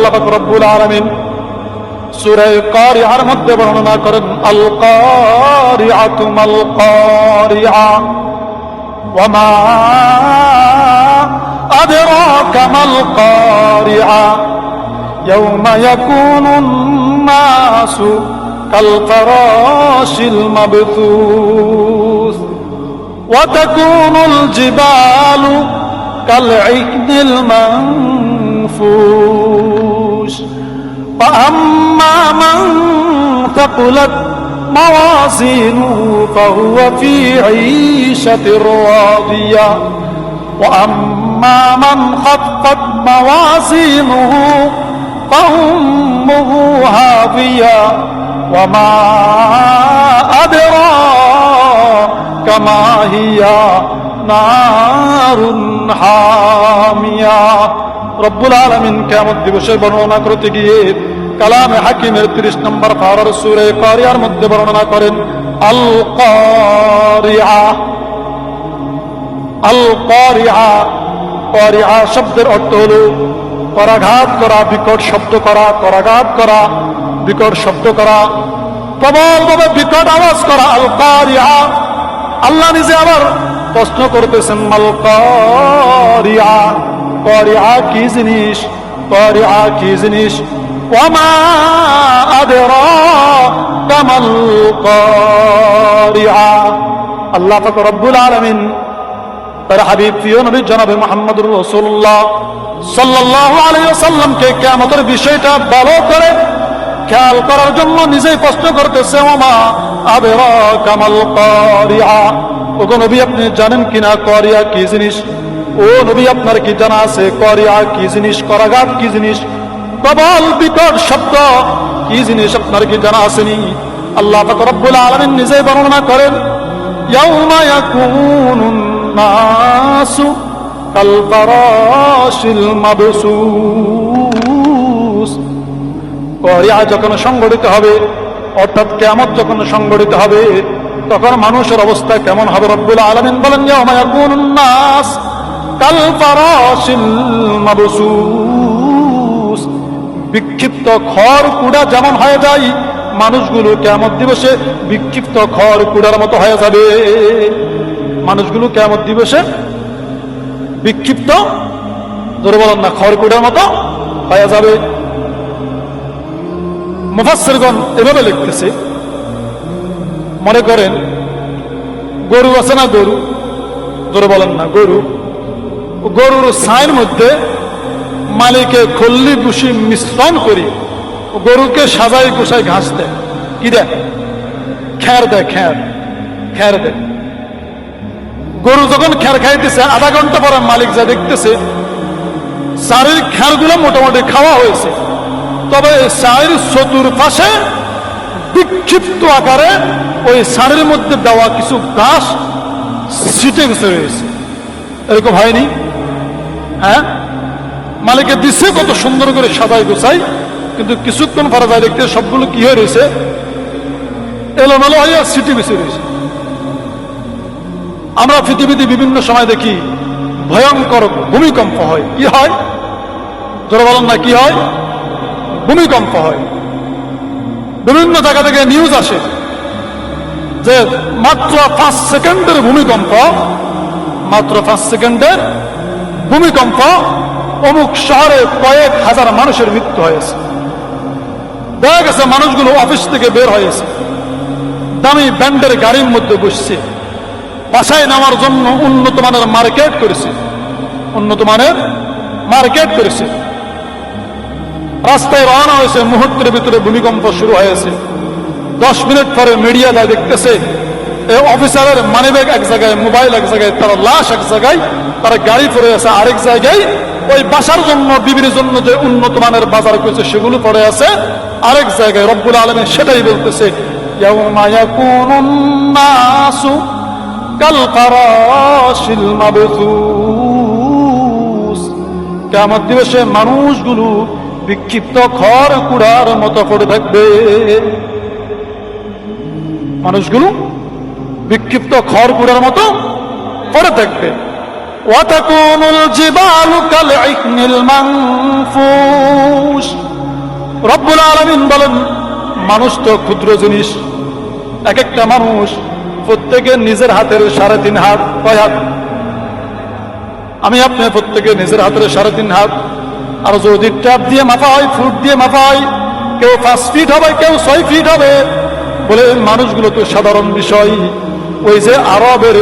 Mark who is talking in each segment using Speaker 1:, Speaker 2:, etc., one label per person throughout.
Speaker 1: আল্লাহ পাক রব্বুল আলামিন সূরা কারিআর মধ্যে বর্ণনা করেন আল কারিআতু মাল কারিআ ওয়ামা আদরাকা মাল কারিআ يوم يكون الناس كالفراش المبثوث وتكون الجبال كالعهن المنفوش فأما من ثقلت موازينه فهو في عيشة راضية. وأما من خفت موازينه فأمه هاوية وما أدراك ما هي نار حامية. রব্বুল আলমিন কেমন দিবসের বর্ণনা করতে গিয়ে কালামে হাকিমের তিরিশ নম্বর পাড়ার সুরে কারিয়ার মধ্যে বর্ণনা করেন আল কারিয়া আল কারিয়া কারিয়া শব্দের অর্থ হল করাঘাত করা, বিকট শব্দ করা করাঘাত করা, বিকট শব্দ করা বিকট আওয়াজ করা আল কারিয়া আল্লাহ নিজে আবার প্রশ্ন করতেছেন মাল কারিয়া আদরা কামাল কারিয়া আল্লাহ পাক রব্বুল আলামিন তার হাবিব প্রিয় নবী জনাবে বিষয়টা ভালো করে খেয়াল করার জন্য নিজেই প্রশ্ন করতেছে, ওমা আবেরা কামাল কারিয়া? ওগো নবী, আপনি জানেন কিনা করিয়া কি জিনিস? ও নবী, আপনার কি জানা আছে? করিয়া কি জিনিস, করাঘাত কি জিনিস? প্রবল বিকট শব্দ, কি জিনিস আপনার কি জানা আসেনি? আল্লাহ রব্বুল আলামিন নিজেই বর্ণনা করেন যখন সংগঠিত হবে, অর্থাৎ কেমন যখন সংগঠিত হবে, তখন মানুষের অবস্থা কেমন হবে? রব্বুল আলমিন বলেন নাস। বিক্ষিপ্ত খড় কুড়া যেমন হয়ে যায়, মানুষগুলো কেমন দিবসে বিক্ষিপ্ত খড় কুড়ার মতো হয়ে যাবে। মানুষগুলো কেমন দিবসে বিক্ষিপ্ত ধরে বলেন না, খড় কুড়ার মতো হয়ে যাবে। মুফাসসিরগণ এভাবে লিখতেছে, মনে করেন, গরু আছে না গরু? বলেন না, গরু। গরুর ছায়ের মধ্যে মালিকে খল্লি বুসি মিশ্রণ করি, গরুকে সাজাই গুছাই ঘাস দেয়। কি দেয়? খ্যার দেয় খ্যার খ্যার দেয়। গরু যখন খ্যার খাইতেছে, আধা ঘণ্টা পরে মালিক যা দেখতেছে, চারির খ্যারগুলো মোটামুটি খাওয়া হয়েছে। তবে চায়ের চতুর পাশে বিক্ষিপ্ত আকারে ওই সারের মধ্যে দেওয়া কিছু ঘাস ছিটে গেছে রয়েছে। এরকম হয়নি? হ্যাঁ? মালিকের দিচ্ছে কত সুন্দর করে সাদাই গোছাই কিন্তু কিছুক্ষণ পরে যায় দেখতে সবগুলো কি হয়ে রয়েছে? এলোমেলো হয়ে আর সিটি বেশি রয়েছে। আমরা পৃথিবীতে বিভিন্ন সময় দেখি ভয়ঙ্কর ভূমিকম্প হয়। কি হয়? ধরে বলেন না, কি হয়? ভূমিকম্প হয়। বিভিন্ন জায়গা থেকে নিউজ আসে যে মাত্র পাঁচ সেকেন্ডের ভূমিকম্প, মাত্র পাঁচ সেকেন্ডের ভূমিকম্প, অমুক শহরে কয়েক হাজার মানুষের মৃত্যু হয়েছে। দেখা গেছে মানুষগুলো অফিস থেকে বের হয়েছে। দামি ব্যান্ডের গাড়ির মধ্যে বসছে। বাসায় নেওয়ার জন্য উন্নত মানের মার্কেট করেছে। উন্নত মানের মার্কেট করেছে। রাস্তায় রওনা হয়েছে, মুহূর্তের ভিতরে ভূমিকম্প শুরু হয়েছে। দশ মিনিট পরে মিডিয়া যা দেখতেছে অফিসারের মানিব্যাগ এক জায়গায়, মোবাইল এক জায়গায়, তার লাশ এক জায়গায়, তার গাড়ি পড়ে আছে আরেক জায়গায়। ওই বাসার জন্য, বিবির জন্য যে উন্নত মানের বাজার করেছে, সেগুলো পড়ে আছে। আরেক জায়গায়, রব্বুল আলমে সেটাই বলতেছে কিয়ামত দিবসে মানুষগুলো বিক্ষিপ্ত খড় কুড়ার মতো পড়ে থাকবে। মানুষগুলো বিক্ষিপ্ত খড়গুড়ার মতো পরে থাকবে বলেন, মানুষ তো ক্ষুদ্র জিনিস এক একটা মানুষ প্রত্যেকের নিজের হাতের সাড়ে তিন হাত, কয় হাত? আমি আপনি প্রত্যেকে নিজের হাতের সাড়ে তিন হাত। আর যদি ট্যাপ দিয়ে মাফা হয়, ফুট দিয়ে মাফা হয়, কেউ পাঁচ ফিট হবে, কেউ ছয় ফিট হবে, বলে মানুষগুলো তো সাধারণ বিষয়। ওই যে আরবের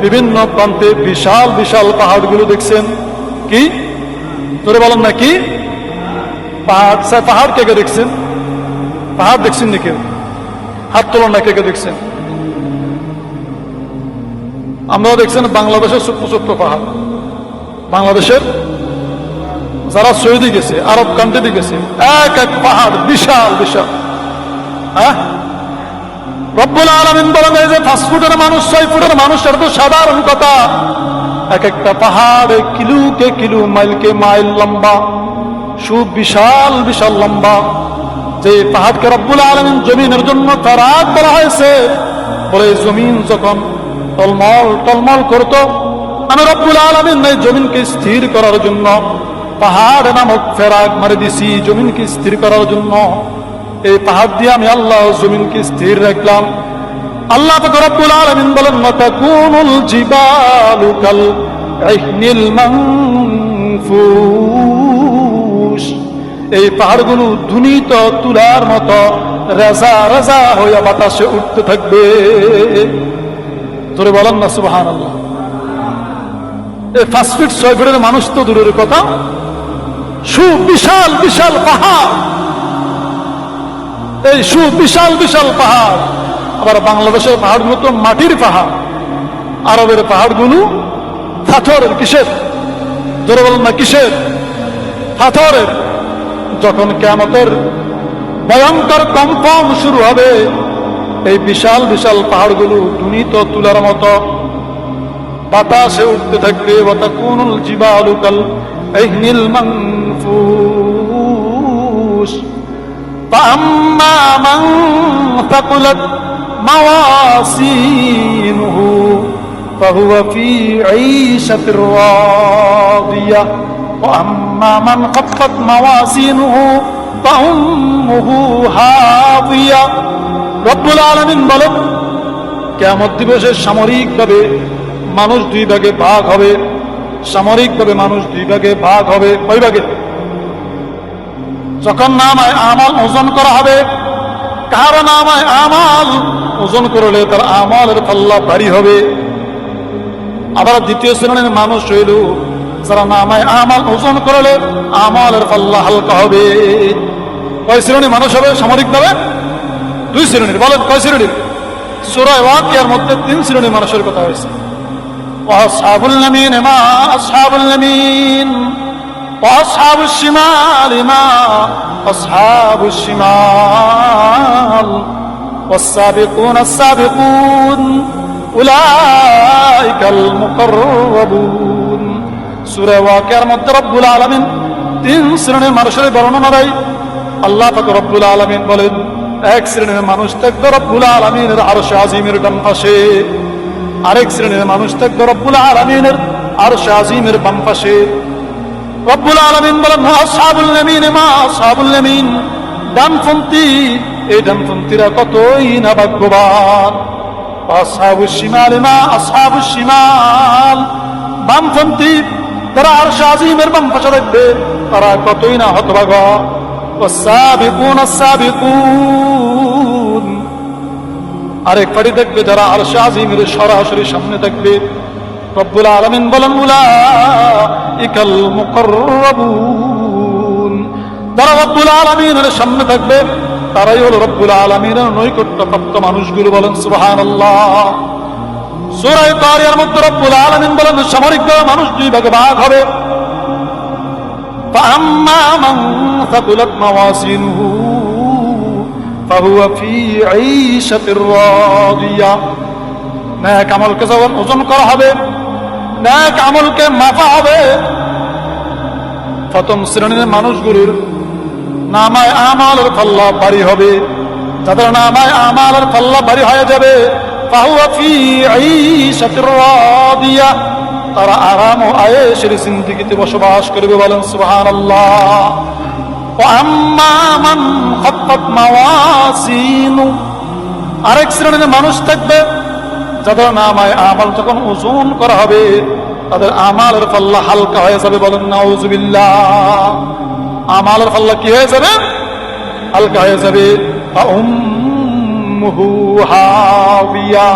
Speaker 1: বিভিন্ন প্রান্তে বিশাল বিশাল পাহাড়গুলো দেখছেন। কি? তোরে বলেন না কি? পাহাড়, স্যার, পাহাড় কে কে দেখছেন? পাহাড় দেখছেন নাকি? হাত তোলন না কে কে দেখছেন? আমরাও দেখছেন বাংলাদেশের ছোট্ট ছোট্ট পাহাড়। বাংলাদেশের যারা সৌদি গেছে, আরব কান্ট্রিতে গেছে, এক এক পাহাড় বিশাল বিশাল। হ্যাঁ? রব্বুল আলমিন বলেন যে পাঁচ ফুটের মানুষ ছয় ফুটের মানুষ, এটা তো সাধারণ কথা। এক একটা পাহাড় কিলুকে কিলু, মাইলকে মাইল লম্বা সুবিশাল বিশাল লম্বা। যে পাহাড়কে রব্বুল আলমিন জমিনের জন্য ফেরাত বলা হয়েছে, বলে জমিন যখন টলমল টলমল করতো, আমি রব্বুল আলমিন এই জমিনকে স্থির করার জন্য, পাহাড় নামক ফেরাক মারে দিছি, জমিনকে স্থির করার জন্য। এই পাহাড় দিয়ে আমি আল্লাহ জমিনকে স্থির রাখলাম। আল্লাহ রব্বুল আলামিন বলেন, মাতাকুনুল জিবালু কাল ইহনিল মানফুস। এই পাহাড়গুলো ধুনিত তুলার মতো রাজা রাজা হইয়া বাতাসে উঠতে থাকবে। তোরে বলেন না, সুবহানাল্লাহ। এই পাঁচ ফিট ছয় ফিটের মানুষ তো দূরের কথা। সুবিশাল, বিশাল পাহাড়। এই সুবিশাল বিশাল বিশাল পাহাড়। আবার বাংলাদেশের পাহাড়গুলো তো মাটির পাহাড়। আরবের পাহাড়গুলো পাথরের কিসের? বলেন না, কিসের? পাথরের। যখন কেমতের ভয়ঙ্কর কম্পন শুরু হবে, এই বিশাল বিশাল পাহাড়গুলো দুনিত তুলার মতো। বাতাসে উঠতে থাকবে, ওয়াতাকুনুল জিবালু কাল ইহনিল মানফুস। فأما من ثقلت موازينه فهو في عيشة راضية وأما من خفت موازينه فأمه هاوية رب العالمين বলেন কেমন দিবসে সামরিকভাবে মানুষ দুই ভাগে ভাগ হবে সামরিকভাবে মানুষ দুই ভাগে ভাগ হবে কয় ভাগে যখন নামায় আমাল ওজন করা হবে, কার নাম আয় আমাল ওজন করলে তার আমলের পাল্লা ভারী হবে। আবার দ্বিতীয় শ্রেণির মানুষ হইল, যারা নামায় আমাল ওজন করলে আমলের পাল্লা হালকা হবে। কয় শ্রেণির মানুষ হবে সামরিক ভাবে দুই শ্রেণির, বলেন কয় শ্রেণির? সুরায় ওয়াকিয়ার মধ্যে তিন শ্রেণির মানুষের কথা হয়েছে। ওয়াসাবুল নামিন, মা আসহাবুল নামিন। وأصحاب الشمال ما أصحاب الشمال والسابقون السابقون أولئك المقربون سورة واقع مد رب العالمين তিন শ্রেণীর মানুষের বর্ণনা দেয় আল্লাহ পাক রব্বুল আলমিন বলেন এক শ্রেণীর মানুষ থাকবে রব্বুল আলমিনের আরশে আজিমের ডান পাশে আরেক শ্রেণীর মানুষ থাকবে রব্বুল আলমিনের আরশে আজিমের বাম পাশে রব্বুল আলমিন বলেন আসহাবুল নামিন মা আসহাবুল নামিন ডানপন্থী এই ডানপন্থীরা কতই না ভাগ্যবান আসহাবুল শিমাল মা আসহাবুল শিমাল বামপন্থী তারা আর আজিমের বাম পাশে থাকবে তারা কতই না হতভাগা والسابقون السابقون আরেক পাড়ি দেখবে যারা আর আজিমের সরাসরি সামনে থাকবে রব্বুল আলমিন বলেন ইকাল মুকরবুন যারা রব্বুল আলমিনের সামনে থাকবে তারাই হলো রব্বুল আলমিনের নৈকট্য প্রাপ্ত মানুষগুলো বলেন সুবাহান আল্লাহ সুরাই তারিয়ার মধ্যে রব্বুল আলমিন বলেন সামরিক মানুষ দুই ভাগে ভাগ হবে فأما من ثقلت موازينه فهو في عيشة راضية ন্যাক আমলকে যখন ওজন করা হবে ন্যাক আমলকে মাফা হবে। প্রথম শ্রেণির মানুষগুলোর নামায় আমালের পাল্লা ভারী হবে। তাদের নামায় আমালের পাল্লা ভারী হয়ে যাবে দিয়া তারা আরাম ও আয়েসের সিন্দিগিতে বসবাস করবে বলেন সুহান আল্লাহ আরেক শ্রেণির মানুষ থাকবে যাদের নামায় আমাল যখন ওজন করা হবে, তাদের আমালের পাল্লা হালকা হয়ে যাবে বলেন, নাউজুবিল্লাহ। আমালের পাল্লা কি হয়ে যাবে? হালকা হয়ে যাবে হাবিয়া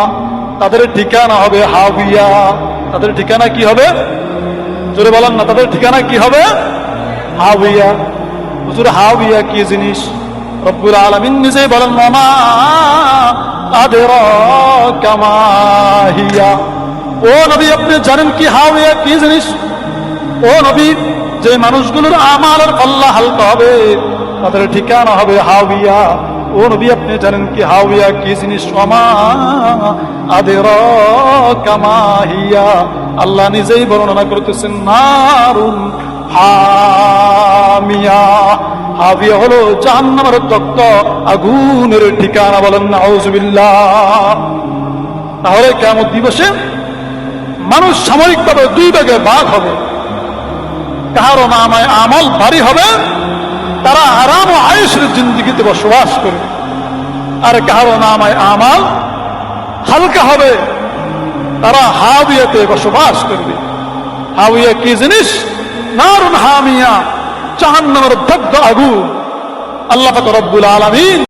Speaker 1: তাদের ঠিকানা হবে হাবিয়া তাদের ঠিকানা কি হবে? জোরে বলেন না, তাদের ঠিকানা কি হবে? হাবিয়া হুজুর হাবিয়া কি জিনিস? রব্বুল আলামিন নিজেই বলেন মামা আদরাকা মা হিয়া। ও নবী, আপনি জানেন কি হাবিয়া কি জিনিস? ও নবী যে মানুষগুলোর আমালের পাল্লা হালকা হবে, তাদের ঠিকানা হবে হাবিয়া ও নবী, আপনি জানেন কি হাবিয়া কি জিনিস? সমা আদের কামাহিয়া আল্লাহ নিজেই বর্ণনা করতেছেন, নারুন হামিয়া। হাবিয়া হলো জাহান্নামের তক্ত আগুনের ঠিকানা বলেন নাউজুবিল্লাহ। তাহলে কেমন দিবসে মানুষ সাময়িকভাবে দুই ভাগে ভাগ হবে। কাহারও নামায় আমল ভারী হবে, তারা আরাম ও আয়ুষের জিন্দিগিতে বসবাস করবে আর কাহারও নামায় আমাল হালকা হবে, তারা হাবিয়াতে বসবাস করবে। হাবিয়া কি জিনিস? নারুন হামিয়া জাহান্নামের দগ্ধ আগুন আল্লাহ রব্বুল আলমিন